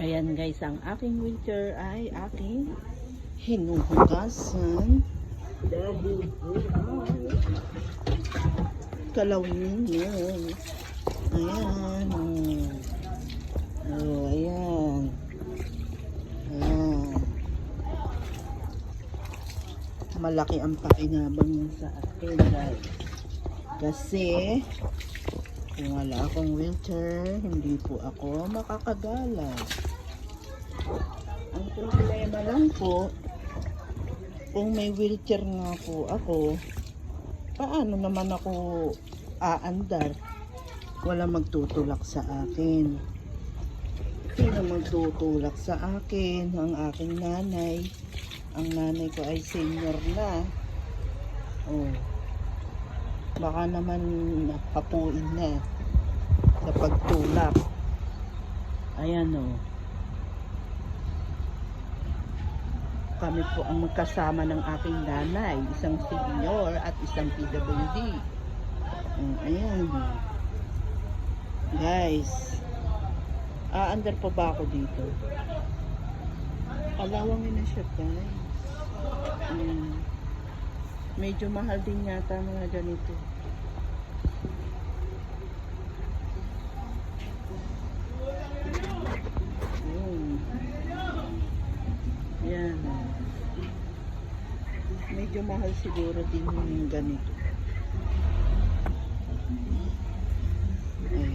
Ayan guys, ang aking wheelchair ay aking hinuhugasan kalawin yun. Ayan. Oh. oh, ayan. Ayan. Malaki ang pakinabang niya sa akin guys. Kasi kung wala akong wheelchair, hindi po ako makakagala. Po, kung may wheelchair nga po ako, paano naman ako aandar? Wala magtutulak sa akin. Sino magtutulak sa akin? Ang aking nanay. Ang nanay ko ay senior na. Oh. Baka naman hapuin na sa pagtulak. Ayan o. Kami po ang magkasama ng aking nanay. Isang senior at isang PWD. Mm, Ayan. Guys. Aandar pa ba ako dito? Kalawangin na siya guys. Mm. Medyo mahal din yata mga ganito. Medyo mahal siguro din yung ganito. Ayan.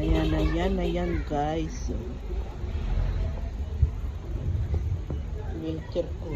Ayan, ayan, ayan guys. Wheelchair ko.